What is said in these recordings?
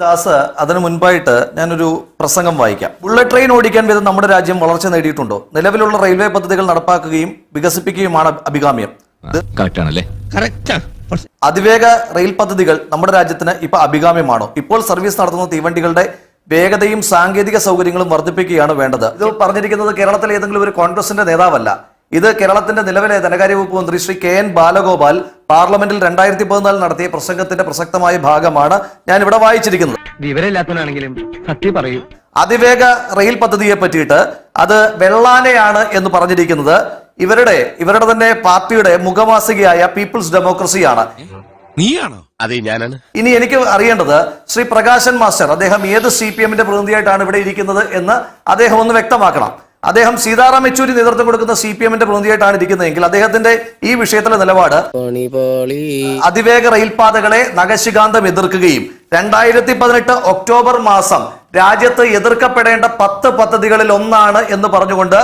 ദാസ് അതിനു മുൻപായിട്ട് ഞാനൊരു പ്രസംഗം വായിക്കാം. ബുള്ളറ്റ് ട്രെയിൻ ഓടിക്കാൻ വിധം നമ്മുടെ രാജ്യം വളർച്ച നേടിയിട്ടുണ്ടോ? നിലവിലുള്ള റെയിൽവേ പദ്ധതികൾ നടപ്പാക്കുകയും വികസിപ്പിക്കുകയുമാണ് അഭികാമ്യം. അതിവേഗ റെയിൽ പദ്ധതികൾ നമ്മുടെ രാജ്യത്തിന് ഇപ്പൊ അഭികാമ്യമാണോ? ഇപ്പോൾ സർവീസ് നടത്തുന്ന തീവണ്ടികളുടെ വേഗതയും സാങ്കേതിക സൗകര്യങ്ങളും വർദ്ധിപ്പിക്കുകയാണ് വേണ്ടത്. ഇത് പറഞ്ഞിരിക്കുന്നത് കേരളത്തിലെ ഏതെങ്കിലും ഒരു കോൺഗ്രസിന്റെ നേതാവല്ല. ഇത് കേരളത്തിന്റെ നിലവിലെ ധനകാര്യ വകുപ്പ് മന്ത്രി ശ്രീ കെ എൻ ബാലഗോപാൽ പാർലമെന്റിൽ രണ്ടായിരത്തി പതിനാലിൽ നടത്തിയ പ്രസംഗത്തിന്റെ പ്രസക്തമായ ഭാഗമാണ് ഞാൻ ഇവിടെ വായിച്ചിരിക്കുന്നത്. വിവരമില്ലാത്തവനാണെങ്കിലും സത്യം പറയൂ. അതിവേഗ റെയിൽ പദ്ധതിയെ പറ്റിയിട്ട് അത് വെള്ളാനയാണ് എന്ന് പറഞ്ഞിരിക്കുന്നത്. ഇവരുടെ ഇവരുടെ തന്നെ പാർട്ടിയുടെ മുഖമാസികയായ പീപ്പിൾസ് ഡെമോക്രസിയാണ്. നീയാണോ? അതെ ഞാനാണ്. ഇനി എനിക്ക് അറിയേണ്ടത് ശ്രീ പ്രകാശൻ മാസ്റ്റർ അദ്ദേഹം ഏത് സി പി എമ്മിന്റെ പ്രതിനിധിയായിട്ടാണ് ഇവിടെ ഇരിക്കുന്നത് എന്ന് അദ്ദേഹം ഒന്ന് വ്യക്തമാക്കണം. അദ്ദേഹം സീതാറാം യെച്ചൂരി നേതൃത്വം കൊടുക്കുന്ന സി പി എമ്മിന്റെ പ്രതിനിധിയായിട്ടാണ് ഇരിക്കുന്നതെങ്കിൽ അദ്ദേഹത്തിന്റെ ഈ വിഷയത്തിലെ നിലപാട് അതിവേഗ റെയിൽപാതകളെ നഖശികാന്തം എതിർക്കുകയും രണ്ടായിരത്തി പതിനെട്ട് ഒക്ടോബർ മാസം രാജ്യത്ത് എതിർക്കപ്പെടേണ്ട പത്ത് പദ്ധതികളിൽ ഒന്നാണ് എന്ന് പറഞ്ഞുകൊണ്ട്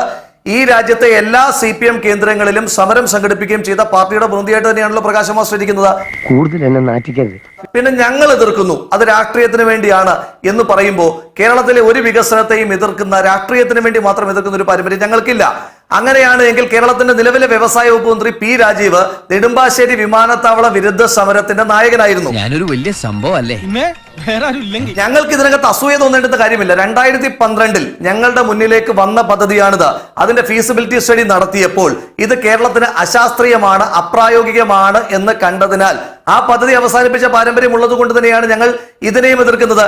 ഈ രാജ്യത്തെ എല്ലാ സി പി എം കേന്ദ്രങ്ങളിലും സമരം സംഘടിപ്പിക്കുകയും ചെയ്ത പാർട്ടിയുടെ പ്രതിനിധിയായിട്ട് തന്നെയാണല്ലോ പ്രകാശ് മാസ്റ്റർ ഇരിക്കുന്നത്. കൂടുതൽ എന്നെ നാറ്റിക്കരുത്. പിന്നെ ഞങ്ങൾ എതിർക്കുന്നു. അത് രാഷ്ട്രീയത്തിന് വേണ്ടിയാണ് എന്ന് പറയുമ്പോൾ കേരളത്തിലെ ഒരു വികസനത്തെയും എതിർക്കുന്ന രാഷ്ട്രീയത്തിന് വേണ്ടി മാത്രം എതിർക്കുന്ന ഒരു പാരമ്പര്യം ഞങ്ങൾക്കില്ല. അങ്ങനെയാണ് എങ്കിൽ കേരളത്തിന്റെ നിലവിലെ വ്യവസായ വകുപ്പ് മന്ത്രി പി രാജീവ് നെടുമ്പാശ്ശേരി വിമാനത്താവള വിരുദ്ധ സമരത്തിന്റെ നായകനായിരുന്നു. ഞാനൊരു വലിയ സംഭവം അല്ലേ ഞങ്ങൾക്ക് ഇതിനകത്ത് അസൂയ തോന്നേണ്ടുന്ന കാര്യമില്ല. രണ്ടായിരത്തി പന്ത്രണ്ടിൽ ഞങ്ങളുടെ മുന്നിലേക്ക് വന്ന പദ്ധതിയാണിത്. അതിന്റെ ഫീസിബിലിറ്റി സ്റ്റഡി നടത്തിയപ്പോൾ ഇത് കേരളത്തിന് അശാസ്ത്രീയമാണ് അപ്രായോഗികമാണ് എന്ന് കണ്ടതിനാൽ ആ പദ്ധതി അവസാനിപ്പിച്ച പാരമ്പര്യം ഉള്ളത് കൊണ്ട് തന്നെയാണ് ഞങ്ങൾ ഇതിനെയും എതിർക്കുന്നത്.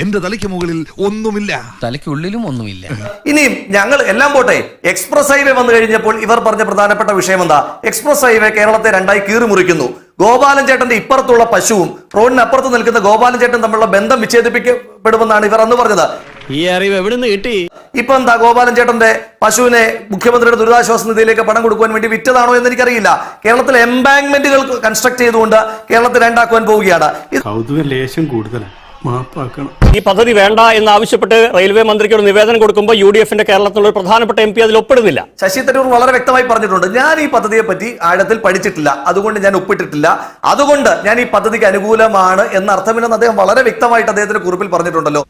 എന്റെ തലയ്ക്ക് മുകളിൽ ഒന്നുമില്ല. തലയ്ക്കുള്ളിലും ഒന്നുമില്ല. ഇനിയും ഞങ്ങൾ എല്ലാം പോട്ടെ. എക്സ്പ്രസ് ഹൈവേ വന്നു കഴിഞ്ഞപ്പോൾ ഇവർ പറഞ്ഞ പ്രധാനപ്പെട്ട വിഷയം എന്താ? എക്സ്പ്രസ് ഹൈവേ കേരളത്തെ രണ്ടായി കീറി മുറിക്കുന്നു. ഗോപാലൻ ചേട്ടന്റെ ഇപ്പുറത്തുള്ള പശുവും റോഡിന് അപ്പുറത്ത് നിൽക്കുന്ന ഗോപാലൻ ചേട്ടൻ തമ്മിലുള്ള ബന്ധം വിച്ഛേദിപ്പിക്കപ്പെടുമെന്നാണ് ഇവർ അന്ന് പറഞ്ഞത്. ഈ അറിവ് എവിടുന്ന് കിട്ടി? ഇപ്പൊ എന്താ ഗോപാലൻ ചേട്ടന്റെ പശുവിനെ മുഖ്യമന്ത്രിയുടെ ദുരിതാശ്വാസ നിധിയിലേക്ക് പണം കൊടുക്കുവാൻ വേണ്ടി വിറ്റതാണോ എന്ന് എനിക്കറിയില്ല. കേരളത്തിൽ എംബാങ്ക്മെന്റുകൾ കൺസ്ട്രക്ട് ചെയ്തുകൊണ്ട് കേരളത്തിൽ രണ്ടാക്കുവാൻ പോവുകയാണ്. ലേശം കൂടുതലാണ്. മാപ്പാക്കണം. ഈ പദ്ധതി വേണ്ട എന്ന് ആവശ്യപ്പെട്ട് റെയിൽവേ മന്ത്രിക്ക് ഒരു നിവേദനം കൊടുക്കുമ്പോൾ യു ഡി എഫിന്റെ കേരളത്തിലുള്ള ഒരു പ്രധാനപ്പെട്ട എം പി അതിൽ ഒപ്പിടുന്നില്ല. ശശി തരൂർ വളരെ വ്യക്തമായി പറഞ്ഞിട്ടുണ്ട് ഞാൻ ഈ പദ്ധതിയെ പറ്റി ആഴത്തിൽ പഠിച്ചിട്ടില്ല അതുകൊണ്ട് ഞാൻ ഒപ്പിട്ടിട്ടില്ല. അതുകൊണ്ട് ഞാൻ ഈ പദ്ധതിക്ക് അനുകൂലമാണ് എന്ന അർത്ഥമില്ലെന്ന് അദ്ദേഹം വളരെ വ്യക്തമായിട്ട് അദ്ദേഹത്തിന്റെ കുറിപ്പിൽ പറഞ്ഞിട്ടുണ്ടല്ലോ.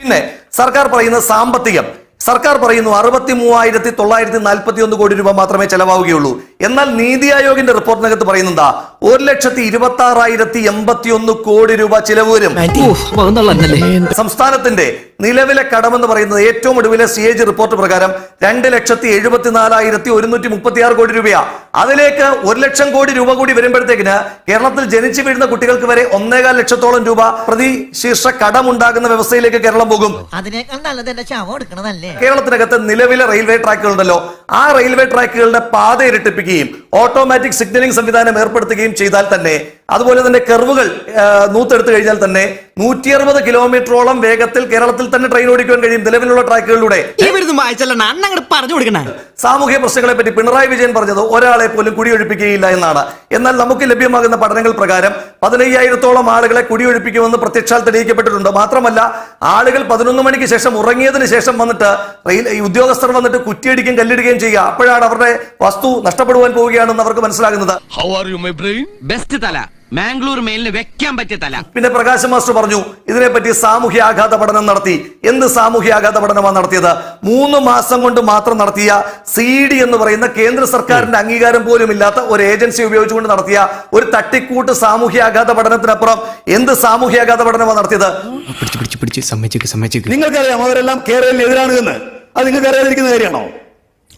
പിന്നെ സർക്കാർ പറയുന്ന സാമ്പത്തികം. സർക്കാർ പറയുന്നു അറുപത്തി മൂവായിരത്തി തൊള്ളായിരത്തി നാൽപ്പത്തി ഒന്ന് കോടി രൂപ മാത്രമേ ചെലവാവുകയുള്ളൂ എന്നാൽ നീതി ആയോഗിന്റെ റിപ്പോർട്ടിനകത്ത് പറയുന്നതാ ഒരു ലക്ഷത്തി ഇരുപത്തി ആറായിരത്തി എൺപത്തി ഒന്ന് കോടി രൂപ ചിലവ് വരും. സംസ്ഥാനത്തിന്റെ നിലവിലെ കടമെന്ന് പറയുന്നത് ഏറ്റവും ഒടുവിലെ സി എ ജി റിപ്പോർട്ട് പ്രകാരം രണ്ട് ലക്ഷത്തി എഴുപത്തിനാലായിരത്തി ഒരുന്നൂറ്റി മുപ്പത്തി ആറ് കോടി രൂപയാ. അതിലേക്ക് ഒരു ലക്ഷം കോടി രൂപ കൂടി വരുമ്പോഴത്തേക്കിന് കേരളത്തിൽ ജനിച്ചു വീഴുന്ന കുട്ടികൾക്ക് വരെ ഒന്നേകാൽ ലക്ഷത്തോളം രൂപ പ്രതി ശീർഷ കടമുണ്ടാകുന്ന വ്യവസ്ഥയിലേക്ക് കേരളം പോകും. കേരളത്തിനകത്ത് നിലവിലെ റെയിൽവേ ട്രാക്കുകളുണ്ടല്ലോ. ആ റെയിൽവേ ട്രാക്കുകളുടെ പാത ഇരട്ടിപ്പിക്കുകയും ഓട്ടോമാറ്റിക് സിഗ്നലിംഗ് സംവിധാനം ഏർപ്പെടുത്തുകയും ചെയ്താൽ തന്നെ അതുപോലെ തന്നെ കർവുകൾ നൂത്തെടുത്തു കഴിഞ്ഞാൽ തന്നെ നൂറ്റി അറുപത് കിലോമീറ്ററോളം വേഗത്തിൽ കേരളത്തിൽ തന്നെ ട്രെയിൻ ഓടിക്കാൻ കഴിയും. നിലവിലുള്ള ട്രാക്കുകളിലൂടെ. സാമൂഹ്യ പ്രശ്നങ്ങളെ പറ്റി പിണറായി വിജയൻ പറഞ്ഞത് ഒരാളെ പോലും കുടിയൊഴിപ്പിക്കുകയില്ല എന്നാണ്. എന്നാൽ നമുക്ക് ലഭ്യമാകുന്ന പഠനങ്ങൾ പ്രകാരം പതിനയ്യായിരത്തോളം ആളുകളെ കുടിയൊഴിപ്പിക്കുമെന്ന് പ്രത്യക്ഷാൽ തെളിയിക്കപ്പെട്ടിട്ടുണ്ട്. മാത്രമല്ല ആളുകൾ പതിനൊന്ന് മണിക്ക് ശേഷം ഉറങ്ങിയതിന് ശേഷം വന്നിട്ട് റെയിൽ ഉദ്യോഗസ്ഥർ വന്നിട്ട് കുറ്റിയടിക്കുകയും കല്ലിടുകയും ചെയ്യുക. അപ്പോഴാണ് അവരുടെ വസ്തു നഷ്ടപ്പെടുവാൻ പോവുകയാണെന്ന് അവർക്ക് മനസ്സിലാകുന്നത്? How are you my brain best തല. മാംഗ്ലൂർ മെയിലിന് വെക്കാൻ പറ്റിയ തല. പിന്നെ പ്രകാശ് മാസ്റ്റർ പറഞ്ഞു ഇതിനെപ്പറ്റി സാമൂഹ്യ ആഘാത പഠനം നടത്തി. എന്ത് സാമൂഹ്യ ആഘാത പഠനമാണ് നടത്തിയത്? മൂന്ന് മാസം കൊണ്ട് മാത്രം നടത്തിയ സി ഡി എന്ന് പറയുന്ന കേന്ദ്ര സർക്കാരിന്റെ അംഗീകാരം പോലും ഇല്ലാത്ത ഒരു ഏജൻസി ഉപയോഗിച്ചുകൊണ്ട് നടത്തിയ ഒരു തട്ടിക്കൂട്ട് സാമൂഹ്യ ആഘാത പഠനത്തിനപ്പുറം എന്ത് സാമൂഹ്യ ആഘാത പഠനമാണ് നടത്തിയത്? പിടിച്ച് പിടിച്ച് പിടിച്ച് സമ്മതിച്ചേക്ക് സമ്മതിച്ചേക്ക്. നിങ്ങൾക്കറിയാം അവരെല്ലാം കേരളത്തിന് എതിരാണ് എന്ന്. അത് നിങ്ങൾക്ക് അറിയാതിരിക്കുന്ന കാര്യമാണോ?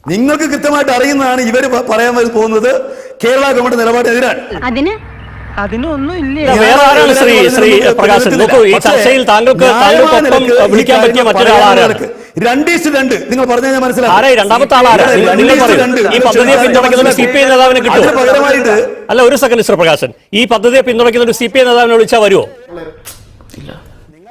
നിങ്ങൾക്ക് കൃത്യമായിട്ട് അറിയുന്നതാണ് ഇവർ പറയാൻ വരു- പോകുന്നത് കേരള ഗവൺമെന്റ് നിലപാടെതിരാണ് അതിന്? അതിനൊന്നും ഇല്ല വേറെ ആരാണ് ശ്രീ ശ്രീ പ്രകാശൻ? നോക്കൂ ഈ ചർച്ചയിൽ താങ്കൾക്ക് താങ്കൾക്കൊപ്പം വിളിക്കാൻ പറ്റിയ രണ്ട് നിങ്ങൾ പറഞ്ഞാൽ ഞാൻ ആരായി? രണ്ടാമത്തെ ഈ പദ്ധതിയെ പിന്തുണയ്ക്കുന്ന സി പി ഐ നേതാവിനെ അതിന് കിട്ടും അല്ല ഒരു സെക്കൻഡ് മിസ്റ്റർ പ്രകാശൻ. ഈ പദ്ധതിയെ പിന്തുണയ്ക്കുന്ന ഒരു സി പി ഐ നേതാവിനെ വിളിച്ചാൽ വരുമോ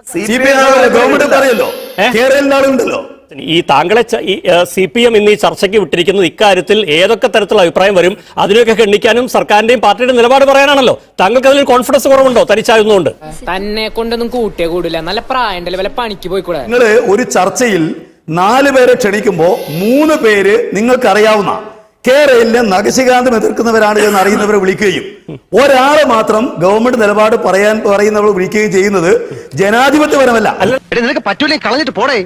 സി പി ഐ ഗവൺമെന്റ് പറയല്ലോ. കേരളം ഉണ്ടല്ലോ ആളുണ്ടല്ലോ. ഈ താങ്കളെ ഈ സി പി എം ഇന്ന് ഈ ചർച്ചയ്ക്ക് വിട്ടിരിക്കുന്നത് ഇക്കാര്യത്തിൽ ഏതൊക്കെ തരത്തിലുള്ള അഭിപ്രായം വരും അതിനെയൊക്കെ ഖണ്ഡിക്കാനും സർക്കാരിന്റെയും പാർട്ടിയുടെ നിലപാട് പറയാനാണല്ലോ. താങ്കൾക്ക് അതിൽ കോൺഫിഡൻസ് കുറവുണ്ടോ? തനിച്ചായിരുന്നുകൊണ്ട്. തന്നെ കൊണ്ടൊന്നും കൂട്ടിയേ കൂടില്ല. നല്ല പ്രായം വല്ല പണിക്ക് പോയിക്കൂടെ? നിങ്ങൾ ഒരു ചർച്ചയിൽ നാല് പേരെ ക്ഷണിക്കുമ്പോ മൂന്ന് പേര് നിങ്ങൾക്ക് അറിയാവുന്ന കേരളയിലെ നഖശികാന്തം എതിർക്കുന്നവരാണ് എന്ന് അറിയുന്നവരെ വിളിക്കുകയും ഒരാളെ മാത്രം ഗവൺമെന്റ് നിലപാട് പറയാൻ പറയുന്നവർ വിളിക്കുകയും ചെയ്യുന്നത് ജനാധിപത്യപരമല്ല. നിനക്ക് പറ്റൂലേ കളഞ്ഞിട്ട് പോടേ.